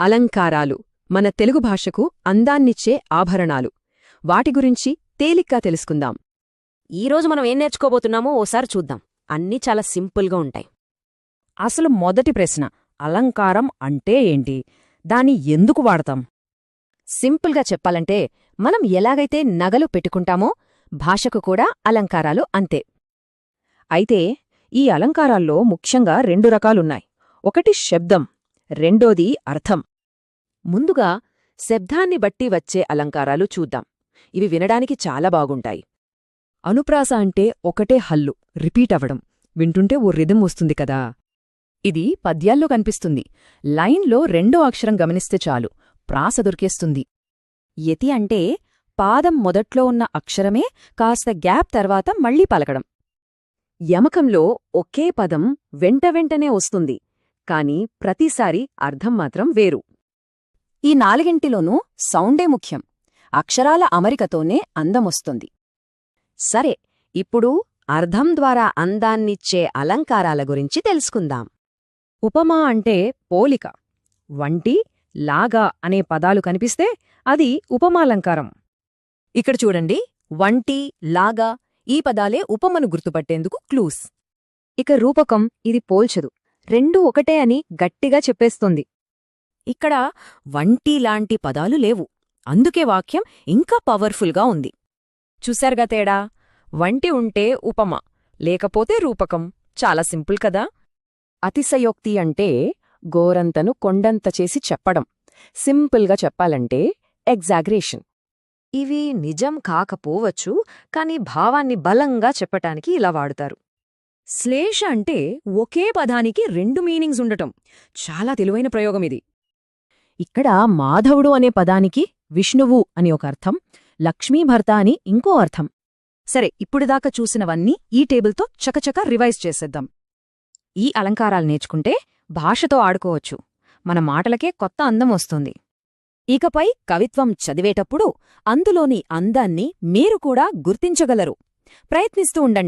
అలంకారాలు మన తెలుగు భాషకు అందాన్నిచ్చే ఆభరణాలు. వాటి గురించి తేలిగ్గా తెలుసుకుందాం. ఈరోజు మనం ఏం నేర్చుకోబోతున్నామో ఓసారి చూద్దాం. అన్నీ చాలా సింపుల్గా ఉంటాయి. అసలు మొదటి ప్రశ్న అలంకారం అంటే ఏంటి? దాన్ని ఎందుకు వాడతాం? సింపుల్గా చెప్పాలంటే మనం ఎలాగైతే నగలు పెట్టుకుంటామో భాషకు కూడా అలంకారాలు అంతే. అయితే ఈ అలంకారాల్లో ముఖ్యంగా రెండు రకాలున్నాయి. ఒకటి శబ్దం రెండోది అర్థం. ముందుగా శబ్దాన్ని బట్టి వచ్చే అలంకారాలు చూద్దాం. ఇవి వినడానికి చాలా బాగుంటాయి. అనుప్రాస అంటే ఒకటే హల్లు రిపీట్ అవ్వడం. వింటుంటే ఓ రిధం వస్తుంది కదా. ఇది పద్యాల్లో కనిపిస్తుంది. లైన్లో రెండో అక్షరం గమనిస్తే చాలు. ప్రాస దొరికేస్తుంది. యతి అంటే పాదం మొదట్లో ఉన్న అక్షరమే కాస్త గ్యాప్ తర్వాత మళ్ళీ పలకడం. యమకంలో ఒకే పదం వెంట వెంటనే వస్తుంది. కాని ప్రతిసారి అర్థం మాత్రం వేరు. ఈ నాలుగింటిలోనూ సౌండే ముఖ్యం. అక్షరాల అమరికతోనే అందమొస్తుంది. సరే ఇప్పుడు అర్థం ద్వారా అందాన్నిచ్చే అలంకారాల గురించి తెలుసుకుందాం. ఉపమా అంటే పోలిక. వంటి లాగా అనే పదాలు కనిపిస్తే అది ఉపమాలంకారం. ఇక్కడ చూడండి వంటి లాగా ఈ పదాలే ఉపమను గుర్తుపట్టేందుకు క్లూస్. ఇక రూపకం ఇది పోల్చదు. రెండూ ఒకటే అని గట్టిగా చెప్పేస్తుంది. ఇక్కడ వంటి లాంటి పదాలు లేవు. అందుకే వాక్యం ఇంకా పవర్ఫుల్గా ఉంది. చూశారుగా తేడా? వంటి ఉంటే ఉపమ లేకపోతే రూపకం. చాలా సింపుల్ కదా? అతిశయోక్తి అంటే గోరంతను కొండంత చేసి చెప్పడం. సింపుల్గా చెప్పాలంటే ఎగ్జాగ్రేషన్. ఇవి నిజం కాకపోవచ్చు కాని భావాన్ని బలంగా చెప్పటానికి ఇలా వాడుతారు. శ్లేష అంటే ఒకే పదానికి రెండు మీనింగ్స్ ఉండటం. చాలా తెలివైన ప్రయోగం ఇది. ఇక్కడ మాధవుడు అనే పదానికి విష్ణువు అని ఒక అర్థం లక్ష్మీభర్త అని ఇంకో అర్థం. సరే ఇప్పుడుదాకా చూసినవన్నీ ఈ టేబుల్తో చకచక రివైజ్ చేసేద్దాం. ఈ అలంకారాలు నేర్చుకుంటే భాషతో ఆడుకోవచ్చు. మన మాటలకే కొత్త అందం వస్తుంది. ఇకపై కవిత్వం చదివేటప్పుడు అందులోని అందాన్ని మీరు కూడా గుర్తించగలరు. ప్రయత్నిస్తూ ఉండండి.